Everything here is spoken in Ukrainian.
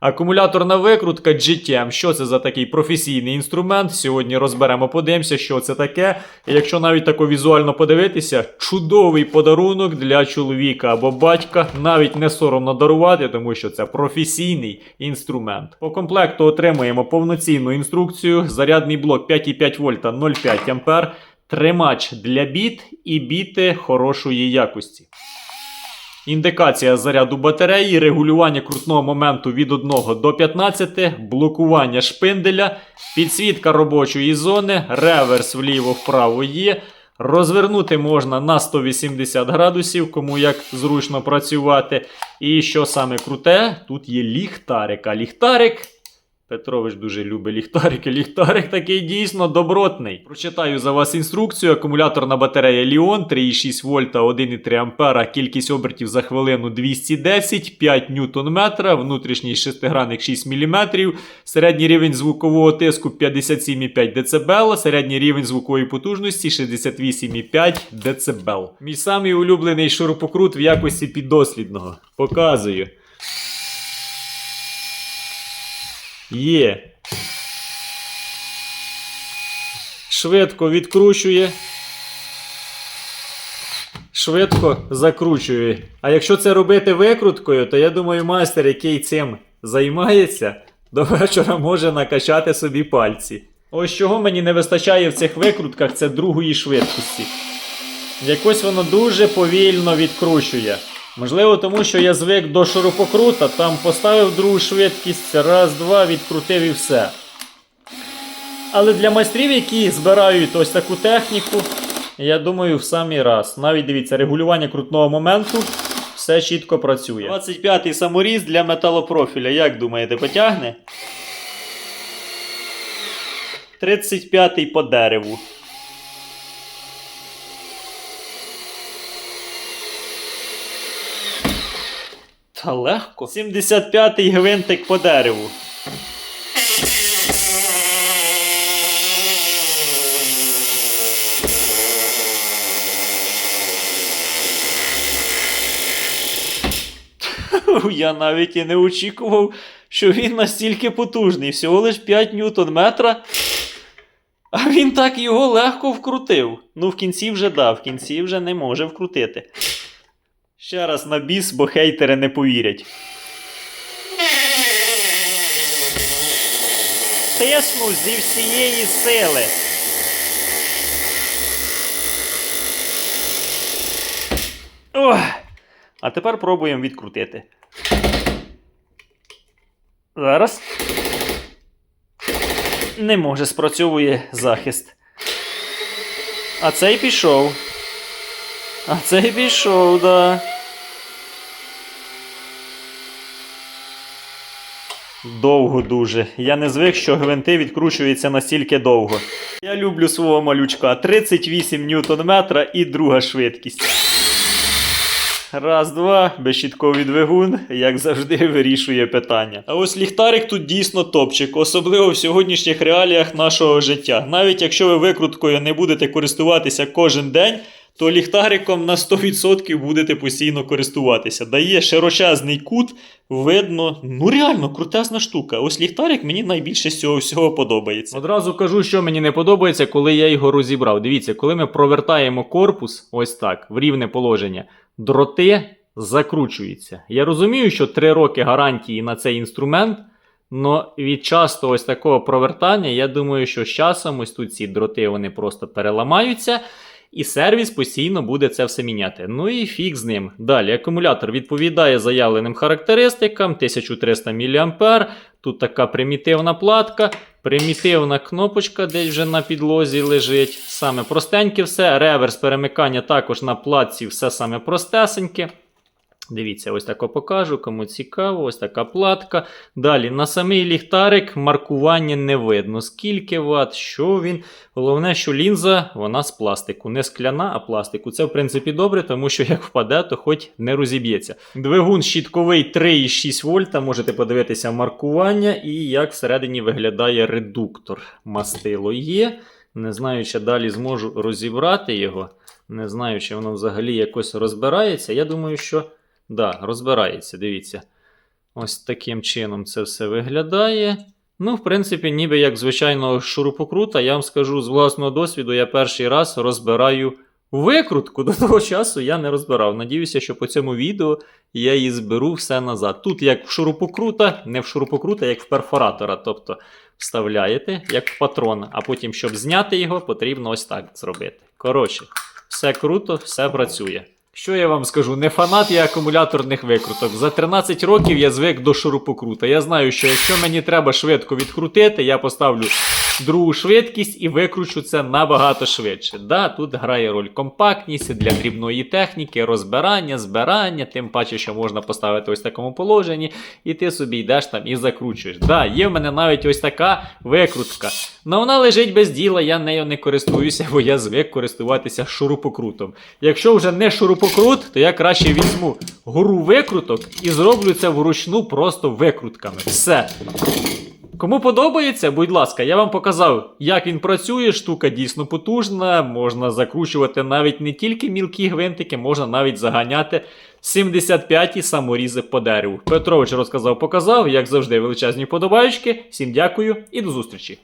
Акумуляторна викрутка GTM. Що це за такий професійний інструмент? Сьогодні розберемо, подивимося, що це таке. І якщо навіть тако візуально подивитися, чудовий подарунок для чоловіка або батька. Навіть не соромно дарувати, тому що це професійний інструмент. По комплекту отримуємо повноцінну інструкцію, зарядний блок 5,5 вольта 0,5 ампер, тримач для біт і біти хорошої якості. Індикація заряду батареї, регулювання крутного моменту від 1 до 15, блокування шпинделя, підсвітка робочої зони, реверс вліво-вправо є. Розвернути можна на 180 градусів, кому як зручно працювати. І що саме круте, тут є ліхтарик. А ліхтарик. Петрович дуже любить ліхтарики. Ліхтарик такий дійсно добротний. Прочитаю за вас інструкцію. Акумуляторна батарея Ліон 3,6 вольта, 1,3 ампера, кількість обертів за хвилину 210, 5 ньютон метра, внутрішній шестигранник 6 мм, середній рівень звукового тиску 57,5 дБ, середній рівень звукової потужності 68,5 дБ. Мій самий улюблений шурупокрут в якості піддослідного. Показую. Є. Швидко відкручує. Швидко закручує. А якщо це робити викруткою, то я думаю, майстер, який цим займається, до вечора може накачати собі пальці. Ось чого мені не вистачає в цих викрутках, це другої швидкості. Якось воно дуже повільно відкручує. Можливо, тому що я звик до шурупокрута, там поставив другу швидкість, раз, два, відкрутив і все. Але для майстрів, які збирають ось таку техніку, я думаю, в самий раз. Навіть дивіться, регулювання крутного моменту, все чітко працює. 25-й саморіз для металопрофіля, як думаєте, потягне? 35-й по дереву. Та легко. 75-й гвинтик по дереву. Я навіть і не очікував, що він настільки потужний. Всього лиш 5 ньютон метра. А він так його легко вкрутив. Ну, в кінці вже дав, в кінці вже не може вкрутити. Ще раз на біс, бо хейтери не повірять. Тисну зі всієї сили. Ох. А тепер пробуємо відкрутити. Зараз. Не може спрацьовує захист. А цей пішов. А цей пішов, да. Довго дуже. Я не звик, що гвинти відкручуються настільки довго. Я люблю свого малючка. 38 ньютон метра і друга швидкість. Раз, два, безщітковий двигун, як завжди, вирішує питання. А ось ліхтарик тут дійсно топчик, особливо в сьогоднішніх реаліях нашого життя. Навіть якщо ви викруткою не будете користуватися кожен день, то ліхтариком на 100% будете постійно користуватися. Дає широчезний кут, видно, ну реально крутезна штука. Ось ліхтарик мені найбільше з цього всього подобається. Одразу кажу, що мені не подобається, коли я його розібрав. Дивіться, коли ми провертаємо корпус, ось так, в рівне положення, дроти закручуються. Я розумію, що 3 роки гарантії на цей інструмент. Но від часто ось такого провертання, я думаю, що з часом ось тут ці дроти вони просто переламаються, і сервіс постійно буде це все міняти. Ну і фіг з ним. Далі акумулятор відповідає заявленим характеристикам 1300 мА. Тут така примітивна платка, примітивна кнопочка, десь вже на підлозі лежить. Саме простеньке все. Реверс перемикання також на платці, все саме простесеньке. Дивіться, ось тако покажу, кому цікаво, ось така платка. Далі на самий ліхтарик маркування не видно. Скільки ват, що він. Головне, що лінза вона з пластику. Не скляна, а пластику. Це, в принципі, добре, тому що як впаде, то хоч не розіб'ється. Двигун щітковий 3,6 вольта. Можете подивитися маркування і як всередині виглядає редуктор. Мастило є. Не знаю, чи далі зможу розібрати його. Не знаю, чи воно взагалі якось розбирається. Я думаю, що. Да, розбирається, дивіться. Ось таким чином це все виглядає. Ну, в принципі, ніби як звичайного шурупокрута, я вам скажу з власного досвіду, я перший раз розбираю викрутку. До того часу я не розбирав. Надіюся, що по цьому відео я її зберу все назад. Тут як в шурупокрута, не в шурупокрута, як в перфоратора. Тобто вставляєте як в патрон, а потім, щоб зняти його, потрібно ось так зробити. Коротше, все круто, все працює. Що я вам скажу? Не фанат я акумуляторних викруток. За 13 років я звик до шурупокрута. Я знаю, що якщо мені треба швидко відкрутити, я поставлю другу швидкість і викручу це набагато швидше. Да, тут грає роль компактність для дрібної техніки, розбирання, збирання, тим паче, що можна поставити ось в такому положенні, і ти собі йдеш там і закручуєш. Да, є в мене навіть ось така викрутка. Но вона лежить без діла, я нею не користуюся, бо я звик користуватися шурупокрутом. Якщо вже не шурупокрут, то я краще візьму гору викруток і зроблю це вручну просто викрутками. Все. Кому подобається, будь ласка, я вам показав, як він працює. Штука дійсно потужна. Можна закручувати навіть не тільки мілкі гвинтики, можна навіть заганяти 75-ті саморізи по дереву. Петрович розказав, показав, як завжди, величезні подобаючки. Всім дякую і до зустрічі!